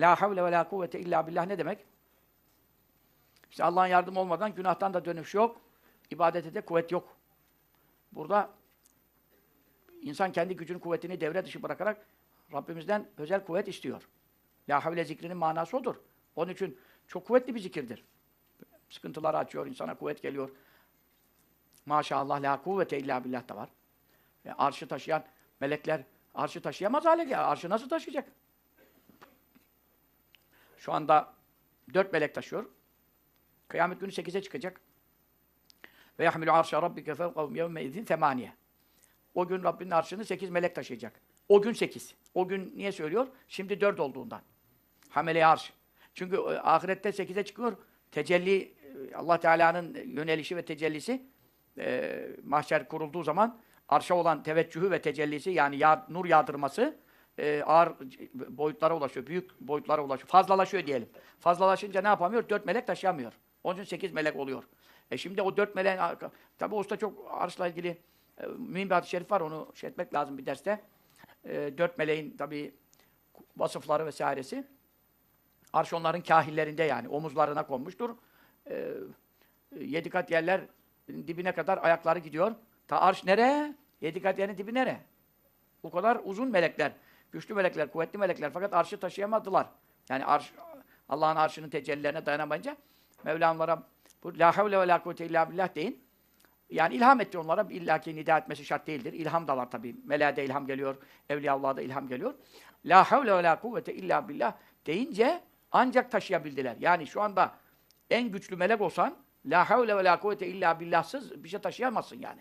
La havle ve la kuvvete illa billah ne demek? İşte Allah'ın yardımı olmadan günahtan da dönüş yok. İbadete de kuvvet yok. Burada insan kendi gücünün kuvvetini devre dışı bırakarak Rabbimizden özel kuvvet istiyor. La havle zikrinin manası odur. Onun için çok kuvvetli bir zikirdir. Sıkıntıları açıyor, insana kuvvet geliyor. Maşallah la kuvvete illa billah da var. E, arşı taşıyan melekler arşı taşıyamaz hale geldi. Arşı nasıl taşıyacak? Şu anda dört melek taşıyor. Kıyamet günü sekize çıkacak. Ve yahmilu arşa rabbike fevkahum yevme izin temaniye. O gün Rabbinin arşını sekiz melek taşıyacak. O gün sekiz. O gün niye söylüyor? Şimdi dört olduğundan. Hamele arş. Çünkü e, ahirette sekize çıkıyor. Tecelli, e, Allah Teala'nın yönelişi ve tecellisi e, mahşer kurulduğu zaman arşa olan teveccühü ve tecellisi yani yağ, nur yağdırması e, ağır boyutlara ulaşıyor. Büyük boyutlara ulaşıyor. Fazlalaşıyor diyelim. Fazlalaşınca ne yapamıyor? Dört melek taşıyamıyor. Onun için sekiz melek oluyor. E şimdi o dört meleğin tabi usta çok arşla ilgili e, mühim bir hadis-i şerif var. Onu şey etmek lazım bir derste. E, dört meleğin tabi vasıfları vesairesi. Arş onların kahillerinde yani. Omuzlarına konmuştur. E, yedi kat yerler dibine kadar ayakları gidiyor. Ta arş nereye? Yedi kat yerin dibi nereye? Bu kadar uzun melekler. Güçlü melekler, kuvvetli melekler. Fakat arşı taşıyamadılar. Yani arş, Allah'ın arşının tecellilerine dayanamayınca Mevla onlara bu la havle ve la kuvvete illa billah deyin. Yani ilham etti onlara. illaki nida etmesi şart değildir. İlham da var tabii. Meleğe ilham geliyor. Evliyaullah'a da ilham geliyor. La havle ve la kuvvete illa billah deyince ancak taşıyabildiler. Yani şu anda en güçlü melek olsan la havle ve la kuvvete illa billahsız bir şey taşıyamazsın yani.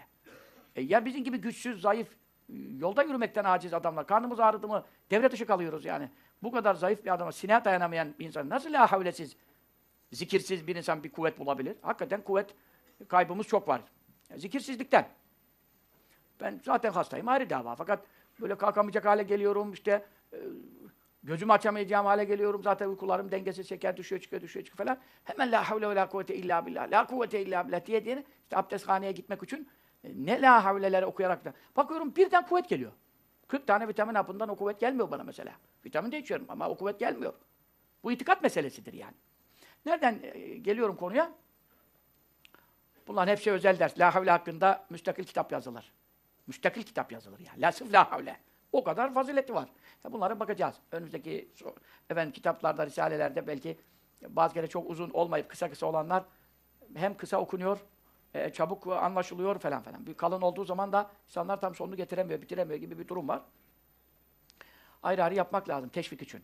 E ya bizim gibi güçsüz, zayıf, yolda yürümekten aciz adamlar, karnımız ağrıdı mı devre dışı kalıyoruz yani. Bu kadar zayıf bir adama, sineğe dayanamayan bir insan nasıl la havlesiz, zikirsiz bir insan bir kuvvet bulabilir? Hakikaten kuvvet kaybımız çok var. Zikirsizlikten. Ben zaten hastayım, ayrı dava. Fakat böyle kalkamayacak hale geliyorum, işte e, gözümü açamayacağım hale geliyorum. Zaten uykularım dengesiz, şeker düşüyor, çıkıyor, düşüyor, çıkıyor falan. Hemen la havle ve la kuvvete illa billah, la kuvvete illa billah diye diye işte abdesthaneye gitmek için ne la havleleri okuyarak da. Bakıyorum birden kuvvet geliyor. 40 tane vitamin hapından o kuvvet gelmiyor bana mesela. Vitamin de içiyorum ama o kuvvet gelmiyor. Bu itikat meselesidir yani. Nereden e, geliyorum konuya? Bunların hepsi özel ders. La havle hakkında müstakil kitap yazılır. Müstakil kitap yazılır yani. La sırf la havle. O kadar fazileti var. Ya bunlara bakacağız. Önümüzdeki efendim kitaplarda, risalelerde belki bazı kere çok uzun olmayıp kısa kısa olanlar hem kısa okunuyor, e, çabuk anlaşılıyor falan falan. Bir kalın olduğu zaman da insanlar tam sonunu getiremiyor, bitiremiyor gibi bir durum var. Ayrı ayrı yapmak lazım teşvik için.